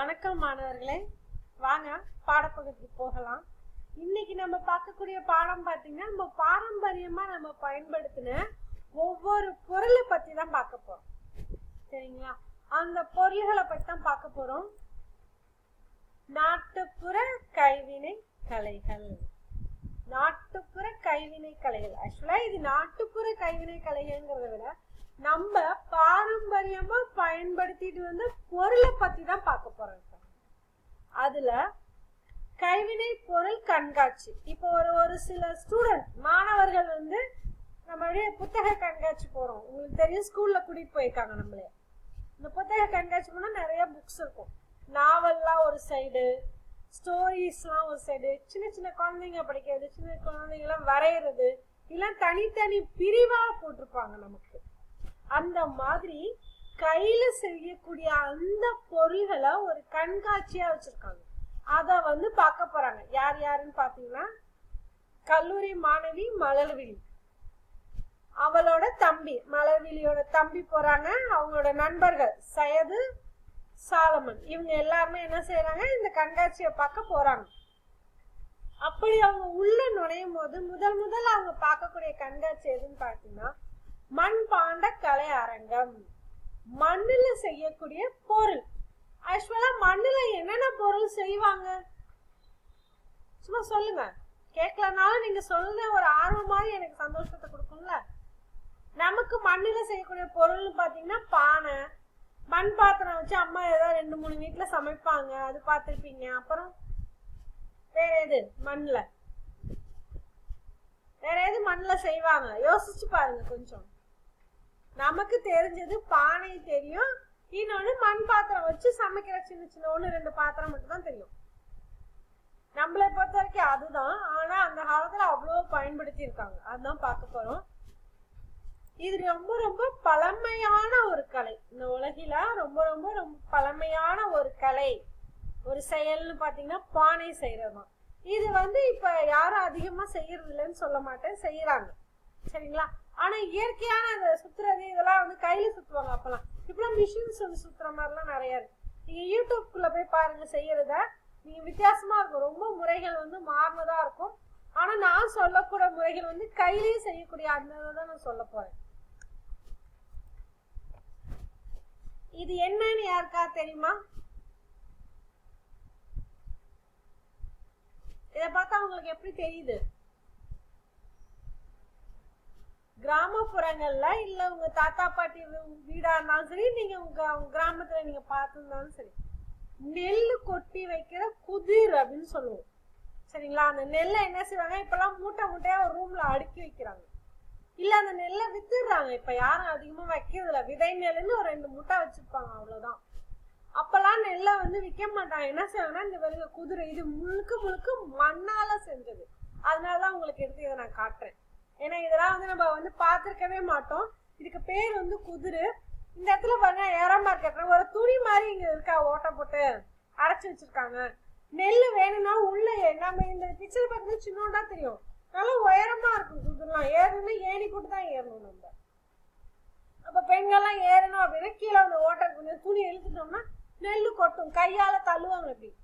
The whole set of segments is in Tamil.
வணக்கம் மாணவர்களே. வாங்க பாடப்பகுதிக்கு போகலாம். இன்னைக்கு நம்ம பார்க்கக்கூடிய பாடம் பார்த்தீங்கன்னா நம்ம பாரம்பரியமா நம்ம பயன்படுத்தின ஒவ்வொரு பொருளை பத்தி தான் பார்க்க போறோம். சரிங்களா? அந்த பொருள்களை பத்தி தான் பார்க்க போறோம். நாட்டுப்புற கைவினை கலைகள். நாட்டுப்புற கைவினை கலைகள். ஆக்சுவலா இது நாட்டுப்புற கைவினை கலைகள்ங்கிறத விட நம்ம பாரம்பரியமா பயன்படுத்திட்டு வந்த பொருளை பத்தி தான் பார்க்க போறோம் அதுல கைவினை பொருள் கண்காட்சி. இப்போ ஒரு ஒரு சில ஸ்டூடெண்ட் மாணவர்கள் வந்து நம்ம புத்தக கண்காட்சி போறோம். உங்களுக்கு தெரியும் ஸ்கூல்ல கூட்டிட்டு போயிருக்காங்க நம்மளே. இந்த புத்தக கண்காட்சி போனா நிறைய புக்ஸ் இருக்கும். நாவல்லாம் ஒரு சைடு ஸ்டோரிஸ்லாம் ஒரு சைடு சின்ன சின்ன குழந்தைங்க படிக்கிறது சின்ன குழந்தைங்கலாம் வரைகிறது இதெல்லாம் தனித்தனி பிரிவாக போட்டிருப்பாங்க நமக்கு. அந்த மாதிரி கையில செய்யக்கூடிய அந்த பொருள்களை ஒரு கண்காட்சியா வச்சிருக்காங்க. அத வந்து பார்க்க போறாங்க. யார் யாருன்னு பாத்தீங்கன்னா கல்லூரி மாணவி மலர்விழி. அவளோட தம்பி மலர்விழியோட தம்பி போறாங்க. அவங்களோட நண்பர்கள் சையது சாலமன். இவங்க எல்லாருமே என்ன செய்யறாங்க இந்த கண்காட்சியை பார்க்க போறாங்க. அப்படி அவங்க உள்ள நுழையும் போது முதல் முதல் அவங்க பார்க்கக்கூடிய கண்காட்சி எதுன்னு பார்த்தீங்கன்னா மண்பாண்ட கலை அரங்கம். மண்ணுல செய்யக்கூடிய பொருள். ஆக்சுவலா மண்ணுல என்னென்ன பொருள் செய்வாங்க? சும்மா சொல்லுங்க. கேட்கலனாலும் நீங்க சொல்லுங்க ஒரு ஆர்வம் மாதிரி எனக்கு சந்தோஷத்தை கொடுக்கும்ல. நமக்கு மண்ணில் செய்யக்கூடிய பொருள்னு பார்த்தீங்கன்னா பானை. மண் பாத்திரம் வச்சு அம்மா ஏதாவது ரெண்டு மூணு வீட்டில் சமைப்பாங்க. அது பார்த்துருப்பீங்க. அப்புறம் வேற எது? மண்ணில். வேற எது மண்ணில் செய்வாங்க? யோசிச்சு பாருங்க கொஞ்சம். நமக்கு தெரிஞ்சது பானை தெரியும். இன்னொன்னு மண் பாத்திரம் வச்சு சமைக்கிற சின்ன சின்ன ஒண்ணு ரெண்டு பாத்திரம் மட்டும் தான் தெரியும். நம்மளை பொறுத்த வரைக்கும் அதுதான். ஆனா அந்த காலத்துல அவ்வளவு பயன்படுத்தி இருக்காங்க அதுதான் பார்க்க போறோம். இது ரொம்ப ரொம்ப பழமையான ஒரு கலை. இந்த உலகில ரொம்ப ரொம்ப ரொம்ப பழமையான ஒரு கலை. ஒரு செயல்னு பாத்தீங்கன்னா பானை செய்யறதுதான் இது வந்து இப்ப யாரும் அதிகமா செய்யறது இல்லைன்னு சொல்ல மாட்டேன். செய்யறாங்க. சரிங்களா? ஆனா இயற்கையான அந்த சுத்துறது இதெல்லாம் வந்து கையில சுத்துவாங்க அப்பெல்லாம். இப்பெல்லாம் மிஷின்ஸ் வந்து சுத்துற மாதிரிலாம் நிறைய இருக்கு. நீங்க யூடியூப்குள்ள போய் பாருங்க செய்யறத நீங்க வித்தியாசமா இருக்கும். ரொம்ப முறைகள் வந்து மாறினதா இருக்கும். ஆனா நான் சொல்லக்கூடிய முறைகள் வந்து கையிலேயே செய்யக்கூடிய அந்த தான் நான் சொல்ல போறேன். இது என்னன்னு யாருக்கா தெரியுமா? இத பார்த்தா உங்களுக்கு எப்படி தெரியுது? கிராமப்புறங்கள்ல இல்ல உங்க தாத்தா பாட்டி வீடா இருந்தாலும் சரி நீங்க உங்க கிராமத்துல நீங்க பார்த்துருந்தாலும் சரி நெல் கொட்டி வைக்கிற குதிர் அப்படின்னு சொல்லுவோம். சரிங்களா? அந்த நெல்லை என்ன செய்வாங்க? இப்பெல்லாம் மூட்டை மூட்டையா ஒரு ரூம்ல அடுக்கி வைக்கிறாங்க. இல்ல அந்த நெல்லை வித்துடுறாங்க. இப்ப யாரும் அதிகமா வைக்கிறது இல்ல விதை நெல்லுன்னு ஒரு ரெண்டு மூட்டை வச்சிருப்பாங்க அவ்வளவுதான். அப்பெல்லாம் நெல்லை வந்து விற்க மாட்டாங்க. என்ன செய்வாங்கன்னா இந்த வெறுங்க குதிரை இது முழுக்க முழுக்க மண்ணால செஞ்சது. அதனாலதான் உங்களுக்கு எடுத்து இதை நான் காட்டுறேன். ஏன்னா இதெல்லாம் வந்து நம்ம வந்து பார்த்துருக்கவே மாட்டோம். இதுக்கு பேர் வந்து குதிரு. இந்த இடத்துல பாருங்க ஏற மார்க்கெட் ஒரு துணி மாதிரி இங்க இருக்கா ஓட்டை போட்டு அடைச்சு வச்சிருக்காங்க. நெல் வேணும்னா உள்ள ஏ- நம்ம இந்த பிக்சர் பார்த்து சின்னோண்டா தெரியும். நல்லா உயரமா இருக்கும் குதிரெல்லாம் ஏறணும்னா ஏணி போட்டு தான் ஏறணும் நம்ம. அப்ப பெண்கள்லாம் ஏறணும் அப்படின்னா கீழே அந்த ஓட்டை கொஞ்சம் துணி இழுத்துட்டோம்னா நெல் கொட்டும். கையால தள்ளுவாங்க இப்படி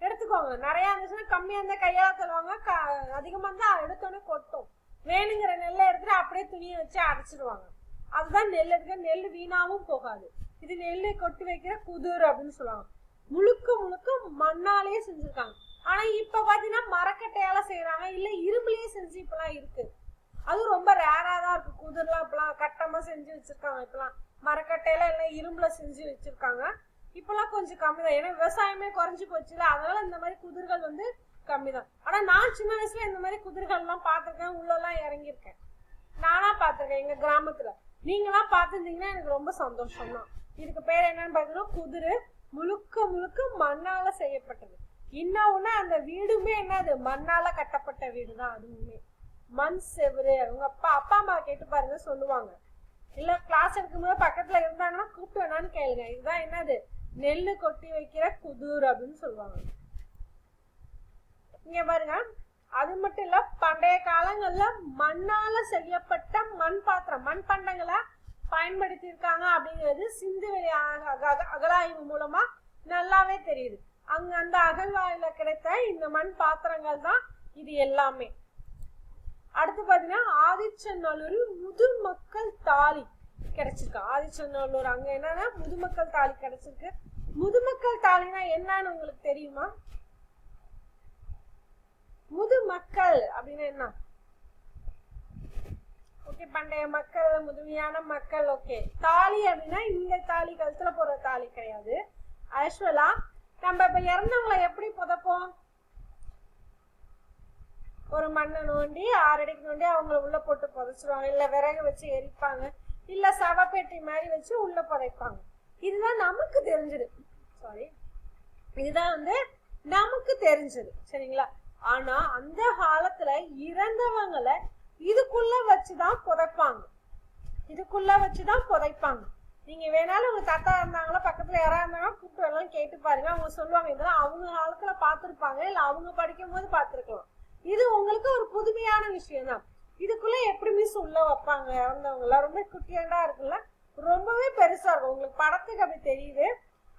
எடுத்துக்கோங்க. நிறைய இருந்துச்சுன்னா கம்மியா இருந்தா கையால தள்ளுவாங்க. க- அதிகமா இருந்தா எடுத்தோன்னே கொட்டும். வேணுங்கிற நெல்லை எடுத்துட்டு அப்படியே துணியை வச்சு அடைச்சிடுவாங்க அதுதான் நெல் எடுக்க நெல் வீணாவும் போகாது. இது நெல்லை கொட்டி வைக்கிற குதிர் அப்படின்னு சொல்லுவாங்க. முழுக்க முழுக்க மண்ணாலேயே செஞ்சிருக்காங்க. ஆனா இப்ப பாத்தீங்கன்னா மரக்கட்டையால செய்யறாங்க இல்ல இரும்புலயே செஞ்சு இப்பெல்லாம் இருக்கு. அதுவும் ரொம்ப ரேரா தான் இருக்கு. குதிரெல்லாம் இப்பெல்லாம் கட்டமா செஞ்சு வச்சிருக்காங்க. இப்பெல்லாம் மரக்கட்டையில எல்லாம் இரும்புல செஞ்சு வச்சிருக்காங்க. இப்பெல்லாம் கொஞ்சம் கம்மி தான். ஏன்னா விவசாயமே குறைஞ்சு போச்சுல அதனால இந்த மாதிரி குதிர்கள் வந்து கம்மி தான் ஆனா நான் சின்ன வயசுல இந்த மாதிரி குதிர்கள் எல்லாம் பார்த்திருக்கேன். உள்ள எல்லாம் இறங்கியிருக்கேன். நானா பார்த்துருக்கேன் எங்க கிராமத்துல. நீங்களாம் பார்த்துருந்தீங்கன்னா எனக்கு ரொம்ப சந்தோஷம் தான் இதுக்கு பேர் என்னன்னு பாத்தீங்கன்னா குதிரை முழுக்க முழுக்க மண்ணால செய்யப்பட்டது. இன்னொன்னு அந்த வீடுமே என்னது? மண்ணால கட்டப்பட்ட வீடு தான் அதுவுமே மண் செவுரு உங்க அப்பா அப்பா அம்மா கேட்டு பாருங்க சொல்லுவாங்க. இல்ல கிளாஸ் எடுக்கும்போது பக்கத்துல இருந்தாங்கன்னா கூப்பிட்டு வேணான்னு கேளுங்க. இதுதான் என்னது? நெல்லு கொட்டி வைக்கிற குதிர் அப்படின்னு சொல்லுவாங்க. இங்க பாருங்க. அது மட்டும் இல்ல பண்டைய காலங்கள்ல மண்ணால செய்யப்பட்ட மண் பாத்திரம் மண் பண்டங்களை பயன்படுத்தி இருக்காங்க அப்படிங்கிறது சிந்து வெளி அக- அகழாய்வு மூலமா நல்லாவே தெரியுது. அங்க அந்த அகழ்வாயில கிடைத்த இந்த மண் பாத்திரங்கள் தான் இது எல்லாமே. அடுத்து பாத்தீங்கன்னா ஆதிச்சநல்லூரில் முதுமக்கள் தாலி கிடைச்சிருக்கு. ஆதிச்சநல்லூர் அங்க என்னன்னா முதுமக்கள் தாலி கிடைச்சிருக்கு. முதுமக்கள் தாலினா என்னன்னு உங்களுக்கு தெரியுமா? முது மக்கள் அப்படின்னு என்ன? ஓகே பண்டைய மக்கள் முதுமையான மக்கள் ஓகே. தாலி அப்படின்னா இந்த தாலி கழுத்துல போற தாலி கிடையாது. ஆக்சுவலா நம்ம இப்ப இறந்தவங்களை எப்படி புதைப்போம்? ஒரு மண்ணை நோண்டி ஆறடிக்கு நோண்டி அவங்கள உள்ள போட்டு புதைச்சிருவாங்க. இல்ல விறகு வச்சு எரிப்பாங்க. இல்ல சவப்பேட்டி மாதிரி வச்சு உள்ள புதைப்பாங்க. இதுதான் நமக்கு தெரிஞ்சது. சாரி இதுதான் வந்து நமக்கு தெரிஞ்சது. சரிங்களா? ஆனா அந்த காலத்துல இறந்தவங்களை இதுக்குள்ள வச்சுதான் புதைப்பாங்க. இதுக்குள்ள வச்சுதான் புதைப்பாங்க. நீங்க வேணாலும் உங்க தாத்தா இருந்தாங்களா பக்கத்துல யாரா இருந்தாங்கன்னா கூப்பிட்டு எல்லாம் கேட்டு பாருங்க. அவங்க சொல்லுவாங்க இதெல்லாம் அவங்க காலத்துல பார்த்திருப்பாங்க. இல்ல அவங்க படிக்கும் போது பார்த்திருக்கலாம். இது உங்களுக்கு ஒரு புதுமையான விஷயம் தான் இதுக்குள்ள எப்படி மிஸ் உள்ள வைப்பாங்க? இறந்தவங்க எல்லாம் ரொம்ப குட்டியாண்டா இருக்குல்ல? ரொம்பவே பெருசா இருக்கும். உங்களுக்கு படத்துக்கு அப்படி தெரியுது.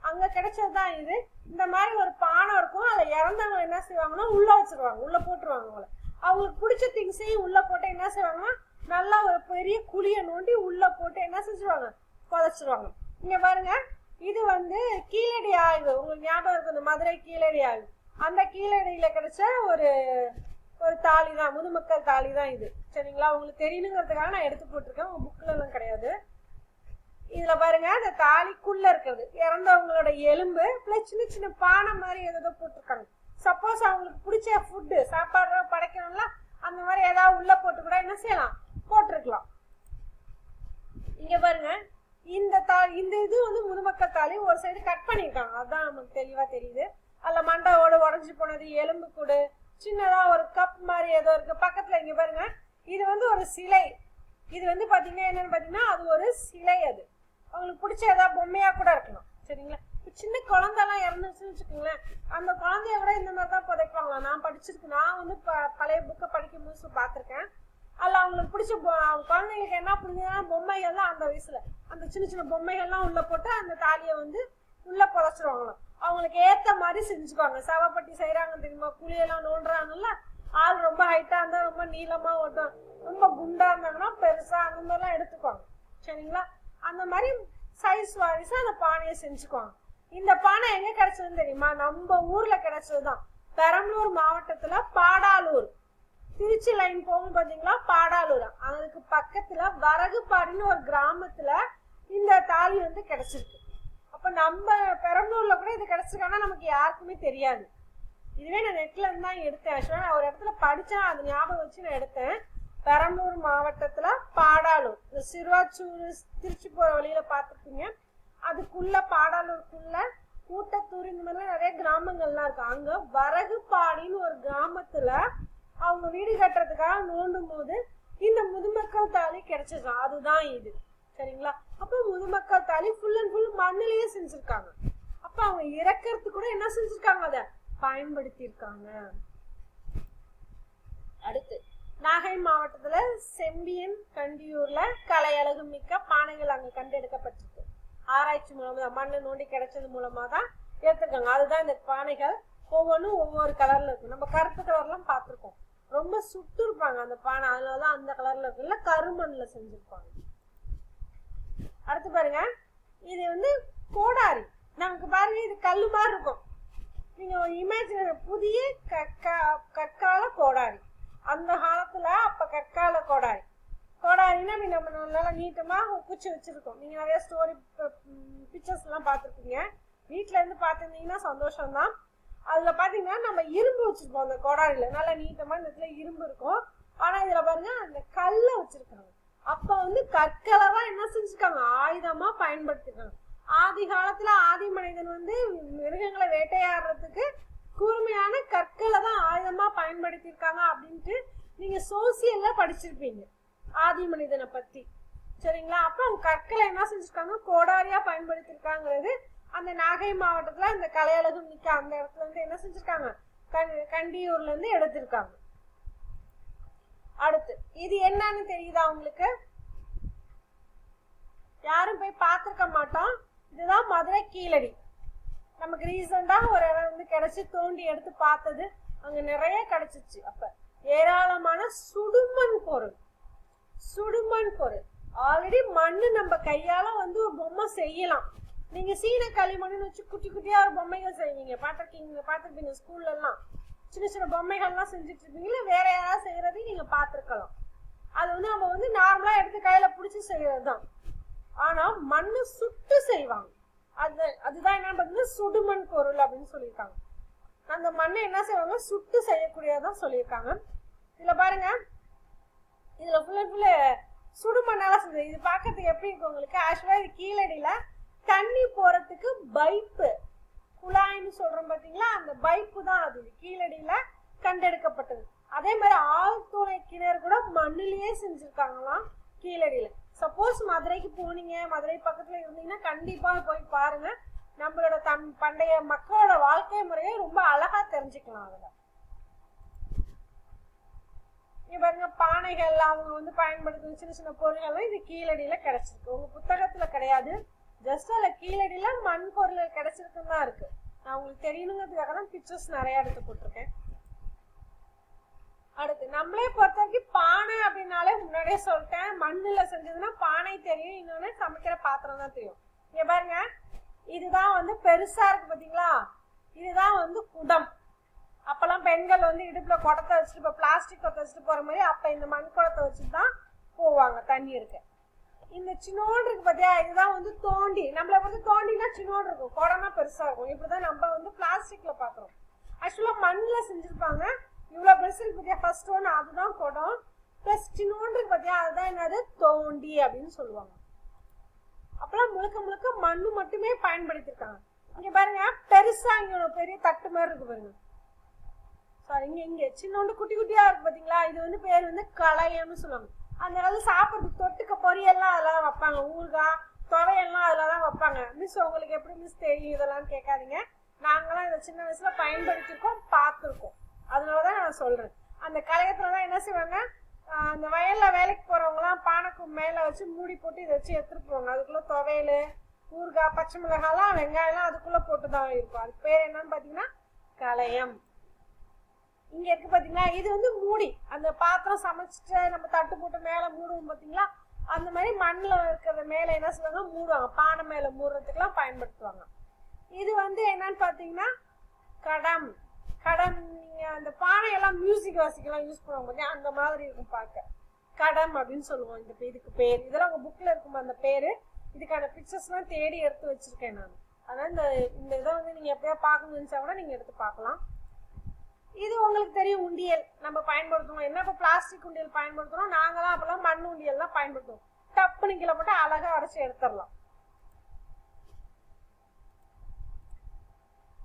அங்க கிடைச்சதுதான் இது. இந்த மாதிரி ஒரு பானை இருக்கும் அதை இறந்தவங்க என்ன செய்வாங்கன்னா உள்ள வச்சிருவாங்க உள்ள போட்டுருவாங்க அவங்கள அவங்களுக்கு பிடிச்ச திங்ஸையும் உள்ள போட்டு என்ன செய்வாங்கன்னா நல்லா ஒரு பெரிய குழியை நோண்டி உள்ள போட்டு என்ன செஞ்சிருவாங்க? புதைச்சிருவாங்க. இங்க பாருங்க இது வந்து கீழடி ஆய்வு. உங்களுக்கு ஞாபகம் இருக்கு இந்த மதுரை கீழடி ஆய்வு. அந்த கீழடியில கிடைச்ச ஒரு ஒரு தாலி தான் முதுமக்கள் தாலி தான் இது. சரிங்களா? உங்களுக்கு தெரியணுங்கிறதுக்காக நான் எடுத்து போட்டிருக்கேன். உங்க புக்கில் எல்லாம் கிடையாது. இதுல பாருங்க அந்த தாலிக்குள்ள இருக்கிறது. இறந்தவங்களோட எலும்பு பிளஸ் சின்ன சின்ன பானை மாதிரி ஏதோ போட்டிருக்காங்க. சப்போஸ் அவங்களுக்கு பிடிச்ச ஃபுட்டு சாப்பாடு படைக்கணும்ல அந்த மாதிரி ஏதாவது உள்ள போட்டு கூட என்ன செய்யலாம்? போட்டிருக்கலாம். இங்க பாருங்க இந்த தா இந்த இது வந்து முதுமக்கள் தாலி ஒரு சைடு கட் பண்ணிருக்காங்க அதுதான் நமக்கு தெளிவா தெரியுது. அதில் மண்டையோட உடஞ்சி போனது எலும்பு கூடு சின்னதா ஒரு கப் மாதிரி ஏதோ இருக்கு. பக்கத்துல இங்க பாருங்க இது வந்து ஒரு சிலை. இது வந்து பாத்தீங்கன்னா என்னன்னு பாத்தீங்கன்னா அது ஒரு சிலை அது. அவங்களுக்கு பிடிச்ச ஏதாவது பொம்மையாக கூட இருக்கலாம். சரிங்களா? இப்ப சின்ன குழந்தெல்லாம் இறந்துச்சுன்னு வச்சுக்கோங்களேன். அந்த குழந்தைய விட இந்த மாதிரி தான் புதைப்பாங்க. நான் படிச்சிருக்கு நான் வந்து ப- பழைய புக்கை படிக்கும் போது பார்த்துருக்கேன். அதில் அவங்களுக்கு பிடிச்ச குழந்தைங்களுக்கு என்ன பிடிச்சதுன்னா பொம்மைகள்லாம் அந்த வயசில் அந்த சின்ன சின்ன பொம்மைகள்லாம் உள்ளே போட்டு அந்த தாலியை வந்து உள்ளே புதைச்சிருவாங்களாம். அவங்களுக்கு ஏற்ற மாதிரி செஞ்சுக்குவாங்க. சவப்பட்டி செய்கிறாங்க தெரியுமா? குழியெல்லாம் நோண்டுறாங்கல்ல? ஆள் ரொம்ப ஹைட்டாக இருந்தால் ரொம்ப நீளமாக ஓட்டும் ரொம்ப குண்டாக இருந்தாங்கன்னா பெருசாக அந்த மாதிரிலாம் எடுத்துக்குவாங்க. சரிங்களா? அந்த மாதிரி சைஸ் வாரிசா அந்த பானையை செஞ்சுக்குவாங்க. இந்த பானை எங்க கிடச்சதுன்னு தெரியுமா? நம்ம ஊர்ல கிடைச்சதுதான். பெரம்பலூர் மாவட்டத்துல பாடாலூர். திருச்சி லைன் போகும் பாத்தீங்களா? பாடாலூர். அதுக்கு பக்கத்துல வரகுப்பாடின்னு ஒரு கிராமத்துல இந்த தாலி வந்து கிடைச்சிருக்கு. அப்ப நம்ம பெரம்பலூர்ல கூட இது கிடைச்சிருக்கானா நமக்கு யாருக்குமே தெரியாது. இதுவே நான் நெட்ல இருந்து தான் எடுத்தேன். ஆக்சுவலாக நான் ஒரு இடத்துல படிச்சேன். அது ஞாபகம் வச்சு நான் எடுத்தேன். பெரம்பலூர் மாவட்டத்துல பாடாலூர். இந்த சிறுவாச்சூர் திருச்சி போற வழியில பார்த்துருப்பீங்க அதுக்குள்ள பாடாலூருக்குள்ள கூட்டத்தூர் இந்த மாதிரிலாம் நிறைய கிராமங்கள்லாம் இருக்கு. அங்க வரகுப்பாடின்னு ஒரு கிராமத்துல அவங்க வீடு கட்டுறதுக்காக நோண்டும் போது இந்த முதுமக்கள் தாலி கிடைச்சிருக்கு. அதுதான் இது. சரிங்களா? அப்ப முதுமக்கள் தாலி ஃபுல் அண்ட் ஃபுல் மண்ணிலேயே செஞ்சிருக்காங்க. அப்ப அவங்க இறக்கிறதுக்கு கூட என்ன செஞ்சிருக்காங்க? அதை பயன்படுத்தி இருக்காங்க அடுத்து. நாகை மாவட்டத்தில் செம்பியன் கண்டியூரில் கலை அழகு மிக்க பானைகள் அங்கே கண்டெடுக்கப்பட்டிருக்கு. ஆராய்ச்சி மூலமாக மண் மண்ணை நோண்டி கிடைச்சது மூலமாக தான் எடுத்துருக்காங்க. அதுதான் இந்த பானைகள். ஒவ்வொன்றும் ஒவ்வொரு கலரில் இருக்கும். நம்ம கருப்பு கலர்லாம் பார்த்துருக்கோம். ரொம்ப சுட்டு இருப்பாங்க அந்த பானை. அதனாலதான் அந்த கலரில் இருக்குல்ல கருமண்ணில் செஞ்சுருப்பாங்க. அடுத்து பாருங்க. இது வந்து கோடாரி. நமக்கு பாருங்க இது கல் மாதிரி இருக்கும். நீங்கள் இமேஜின் புதிய கற்கா கற்கால கோடாரி. அந்த காலத்துல அப்ப கற்கால கோடாரி. கோடாரின்னா நம்ம நல்லா நீட்டமாக குச்சி வச்சிருக்கோம். நீங்க நிறைய ஸ்டோரி பிக்சர்ஸ் எல்லாம் பார்த்துருப்பீங்க. வீட்ல இருந்து பார்த்துருந்தீங்கன்னா சந்தோஷம் தான் அதுல பாத்தீங்கன்னா நம்ம இரும்பு வச்சிருப்போம் அந்த கோடாரியில. நல்லா நீட்டமா இந்த இடத்துல இரும்பு இருக்கும். ஆனா இதுல பாருங்க அந்த கல்லை வச்சிருக்காங்க அப்ப வந்து கற்களை தான் என்ன செஞ்சுருக்காங்க? ஆயுதமா பயன்படுத்திருக்காங்க. ஆதி காலத்துல ஆதி மனிதன் வந்து மிருகங்களை வேட்டையாடுறதுக்கு கூர்மையான கற்களை தான் ஆயுதமா பயன்படுத்தியிருக்காங்க அப்படின்ட்டு நீங்க சோசியல்ல படிச்சிருப்பீங்க. ஆதி மனிதனை பத்தி. சரிங்களா? அப்ப அவங்க கற்களை என்ன செஞ்சிருக்காங்க? கோடாரியா பயன்படுத்தியிருக்காங்கிறது அந்த நாகை மாவட்டத்துல இந்த கலையழகு மிக்க அந்த இடத்துல இருந்து என்ன செஞ்சிருக்காங்க? கண்டியூர்ல இருந்து எடுத்திருக்காங்க. அடுத்து இது என்னன்னு தெரியுதா உங்களுக்கு? யாரும் போய் பார்த்திருக்க மாட்டோம். இதுதான் மதுரை கீழடி. நமக்கு ரீசெண்டாக ஒரு இடம் வந்து கிடைச்சி தோண்டி எடுத்து பார்த்தது. அங்கே நிறைய கிடைச்சிச்சு. அப்போ ஏராளமான சுடுமண் பொருள். சுடுமண் பொருள். ஆல்ரெடி மண்ணு நம்ம கையால வந்து ஒரு பொம்மை செய்யலாம். நீங்க சீன களிமண்ணுன்னு வச்சு குட்டி குட்டியா ஒரு பொம்மைகள் செய்வீங்க. பார்த்துருக்கீங்க பார்த்துருப்பீங்க ஸ்கூல்ல எல்லாம் சின்ன சின்ன பொம்மைகள்லாம் செஞ்சுட்டு இருப்பீங்களா வேற யாராவது செய்யறதையும் நீங்க பார்த்துருக்கலாம். அது வந்து நம்ம வந்து நார்மலா எடுத்து கையில பிடிச்சி செய்யறது தான் ஆனா மண்ணு சுட்டு செய்வாங்க. அது அதுதான் என்ன பார்த்தீங்கன்னா சுடுமண் பொருள் அப்படின்னு சொல்லியிருக்காங்க. அந்த மண்ணை என்ன செய்வாங்க? சுட்டு செய்யக்கூடியதான் சொல்லியிருக்காங்க. இதுல பாருங்க. இதுல ஃபுல் அண்ட் ஃபுல்லு சுடுமண்ணால செஞ்சது இது பார்க்கறதுக்கு எப்படி இருக்கு உங்களுக்கு? ஆக்சுவலா இது கீழடியில தண்ணி போறதுக்கு பைப்பு. குழாய்னு சொல்றோம் பாத்தீங்களா அந்த பைப்பு தான் அது. கீழடியில கண்டெடுக்கப்பட்டது. அதே மாதிரி ஆழ்துளை கிணறு கூட மண்ணிலேயே செஞ்சிருக்காங்களாம் கீழடியில. சப்போஸ் மதுரைக்கு போனீங்க மதுரை பக்கத்துல இருந்தீங்கன்னா கண்டிப்பா போய் பாருங்க. நம்மளோட தம் பண்டைய மக்களோட வாழ்க்கை முறையை ரொம்ப அழகா தெரிஞ்சுக்கலாம் அதுல. இங்க பாருங்க பானைகள் அவங்க வந்து பயன்படுத்தும் சின்ன சின்ன பொருள்களும் இது கீழடியில கிடைச்சிருக்கு. உங்க புத்தகத்துல கிடையாது. ஜஸ்ட் அதுல கீழடியில மண் பொருள் கிடைச்சிருக்குன்னு தான் இருக்கு. நான் உங்களுக்கு தெரியணுங்கிறதுக்காக தான் பிக்சர்ஸ் நிறைய எடுத்து போட்டிருக்கேன். அடுத்து நம்மளே பொறுத்த வரைக்கும் பானை அப்படின்னாலே முன்னாடியே சொல்லிட்டேன். மண்ணுல செஞ்சதுன்னா பானை தெரியும் இன்னொன்னு சமைக்கிற பாத்திரம் தான் தெரியும். இங்க பாருங்க இதுதான் வந்து பெருசா இருக்கு பாத்தீங்களா? இதுதான் வந்து குடம். அப்பெல்லாம் பெண்கள் வந்து இடுப்புல குடத்தை வச்சுட்டு இப்போ பிளாஸ்டிக் குடத்தை வச்சுட்டு போற மாதிரி அப்ப இந்த மண் குடத்தை வச்சுட்டு தான் போவாங்க தண்ணி இருக்கு. இந்த சின்னோடு இருக்கு பாத்தியா இதுதான் வந்து தோண்டி. நம்மள வந்து தோண்டினா சின்னோடு இருக்கும். குடம்னா பெருசா இருக்கும். இப்படிதான் நம்ம வந்து பிளாஸ்டிக்ல பாக்குறோம். ஆக்சுவலா மண்ணில் செஞ்சிருப்பாங்க. இவ்வளோ பெருசு இருக்கு. பாத்தியா ஃபர்ஸ்ட் ஒன் அதுதான் குடம். ப்ளஸ் சின்னோண்டு இருக்கு அதுதான் என்னது? தோண்டி அப்படின்னு சொல்லுவாங்க. அப்போலாம் முழுக்க முழுக்க மண்ணு மட்டுமே பயன்படுத்தியிருக்காங்க இங்கே பாருங்க பெருசா இங்கே ஒரு பெரிய தட்டு மாதிரி இருக்கு பாருங்க. சாரி இங்கே இங்கே சின்னோண்டு குட்டி குட்டியாக இருக்கு பார்த்தீங்களா இது வந்து பேர் வந்து களையம்னு சொல்லுவாங்க. அந்த காலத்துல சாப்பிட்றதுக்கு தொட்டுக்க பொரியெல்லாம் அதில் தான் வைப்பாங்க. ஊறுகாய் துவையெல்லாம் அதில் தான் வைப்பாங்க. மிஸ் உங்களுக்கு எப்படி மிஸ் தெரியும்? இதெல்லாம் கேட்காதீங்க. நாங்களாம் இதை சின்ன வயசில் பயன்படுத்தியிருக்கோம் பார்த்துருக்கோம். அதனாலதான் நான் சொல்கிறேன் அந்த களையத்துல தான் என்ன செய்வாங்க? அந்த வயலில் வேலைக்கு போகிறவங்களாம் பானைக்கு மேலே வச்சு மூடி போட்டு இதை வச்சு எடுத்துகிட்டு போவாங்க. அதுக்குள்ளே துவையல் ஊறுகாய் பச்சை மிளகாலாம் வெங்காயம்லாம் அதுக்குள்ளே போட்டு தான் இருக்கும். அதுக்கு பேர் என்னன்னு பார்த்தீங்கன்னா களையம். இங்கே இருக்கு பார்த்தீங்களா இது வந்து மூடி. அந்த பாத்திரம் சமைச்சிட்டு நம்ம தட்டு போட்டு மேலே மூடுவோம் பார்த்தீங்களா அந்த மாதிரி மண்ணில் இருக்கிறத மேலே என்ன செய்வாங்க? மூடுவாங்க. பானை மேலே மூடுறதுக்கெல்லாம் பயன்படுத்துவாங்க. இது வந்து என்னன்னு பார்த்தீங்கன்னா கடம். கடன் நீங்கள் அந்த பானையெல்லாம் மியூசிக் வாசிக்கலாம் யூஸ் பண்ணுவாங்க பாத்தியா அந்த மாதிரி இருக்கும் பார்க்க கடம் அப்படின்னு சொல்லுவோம் இந்த இதுக்கு பேர். இதெல்லாம் உங்கள் புக்கில் இருக்கும் அந்த பேர்? இதுக்கான பிக்சர்ஸ்லாம் தேடி எடுத்து வச்சிருக்கேன் நான். அதனால் இந்த இந்த இதை வந்து நீங்கள் எப்படியா பார்க்கணும்னு நினச்சா கூட நீங்கள் எடுத்து பார்க்கலாம். இது உங்களுக்கு தெரியும் உண்டியல். நம்ம பயன்படுத்துவோம். என்ன இப்போ பிளாஸ்டிக் உண்டியல் பயன்படுத்துகிறோம் நாங்களாம் அப்போல்லாம் மண் உண்டியல்லாம் பயன்படுத்துவோம். டப்புன்னு கீழே போட்டு அழகாக அரைச்சி எடுத்துடலாம்.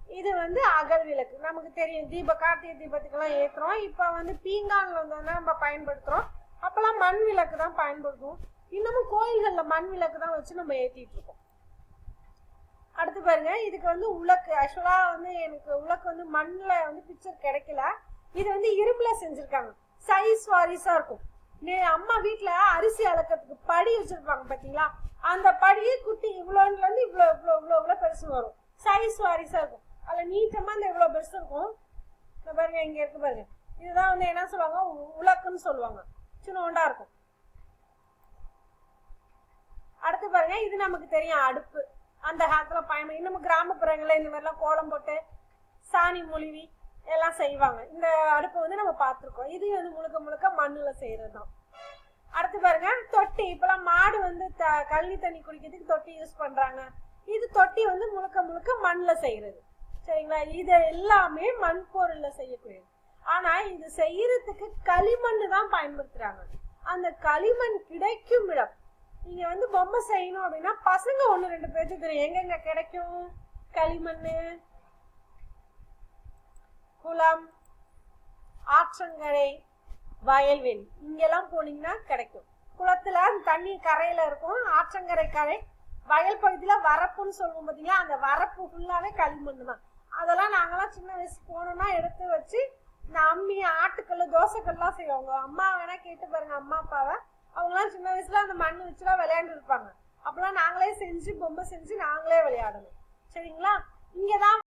இது வந்து அகல் விளக்கு. நமக்கு தெரியும். தீப கார்த்திகை தீபத்துக்கெல்லாம் ஏற்றுறோம் இப்போ வந்து பீங்கான்ல வந்து நம்ம பயன்படுத்துகிறோம் அப்போல்லாம் மண் விளக்கு தான் பயன்படுத்துவோம். இன்னமும் கோயில்களில் மண் விளக்கு தான் வச்சு நம்ம ஏற்றிட்டு இருக்கோம். அடுத்து பாருங்க. இதுக்கு வந்து உலக்கு. ஆக்சுவலாக வந்து எனக்கு உலக்கு வந்து மண்ணில் வந்து பிக்சர் கிடைக்கல. இது வந்து இரும்புல செஞ்சுருக்காங்க. சைஸ் வாரிசா இருக்கும். நீ அம்மா வீட்டில் அரிசி அளக்கிறதுக்கு படி வச்சுருப்பாங்க பார்த்தீங்களா அந்த படியே குட்டி இவ்வளோல இவ்வளோ இவ்வளோ இவ்வளோ இவ்வளோ பெருசு வரும். சைஸ் வாரிசா இருக்கும். அதில் நீட்டமாக இந்த இவ்வளோ பெருசு இருக்கும். இந்த பாருங்க இங்கே இருக்கு பாருங்க. இதுதான் வந்து என்ன சொல்லுவாங்க? உ- உலக்குன்னு சொல்லுவாங்க. சின்னோண்டா இருக்கும். அடுத்து பாருங்க இது நமக்கு தெரியும் அடுப்பு. அந்த காலத்துல பயணம் இன்னும் கிராமப்புறங்களில் இந்த மாதிரிலாம் கோலம் போட்டு சாணி மொழிவி எல்லாம் செய்வாங்க. இந்த அடுப்பு வந்து நம்ம பார்த்துருக்கோம். இது வந்து முழுக்க முழுக்க மண்ணில் செய்கிறது தான் அடுத்து பாருங்க தொட்டி. இப்போலாம் மாடு வந்து த கழனி தண்ணி குடிக்கிறதுக்கு தொட்டி யூஸ் பண்ணுறாங்க இது தொட்டி வந்து முழுக்க முழுக்க மண்ணில் செய்கிறது சரிங்களா? இது எல்லாமே மண் பொருள்ல செய்யக்கூடியது. ஆனா இது செய்யறதுக்கு களிமண் தான் பயன்படுத்துறாங்க. அந்த களிமண் கிடைக்கும் இடம். நீங்க வந்து பொம்மை செய்யணும் அப்படின்னா பசங்க ஒண்ணு ரெண்டு பேருக்கு தெரியும் எங்கெங்க கிடைக்கும்? களிமண் குளம் ஆற்றங்கரை வயல்வெளி. இங்கெல்லாம் போனீங்கன்னா கிடைக்கும். குளத்துல அந்த தண்ணி கரையில இருக்கும். ஆற்றங்கரை கரை வயல் பகுதியில வரப்புன்னு சொல்லுவோம் பாத்தீங்களா? அந்த வரப்பு ஃபுல்லாவே களிமண் தான். அதெல்லாம் நாங்கெல்லாம் சின்ன வயசு போனோம்னா எடுத்து வச்சு இந்த அம்மி ஆட்டுக்கல் தோசைக்கல்லாம் செய்வாங்க. அம்மா வேணா கேட்டு பாருங்க அம்மா அப்பாவை. அவங்களாம் சின்ன வயசுல அந்த மண் வச்சுலாம் விளையாண்டு இருப்பாங்க அப்பெல்லாம் நாங்களே செஞ்சு பொம்மை செஞ்சு நாங்களே விளையாடணும். சரிங்களா? இங்கதான்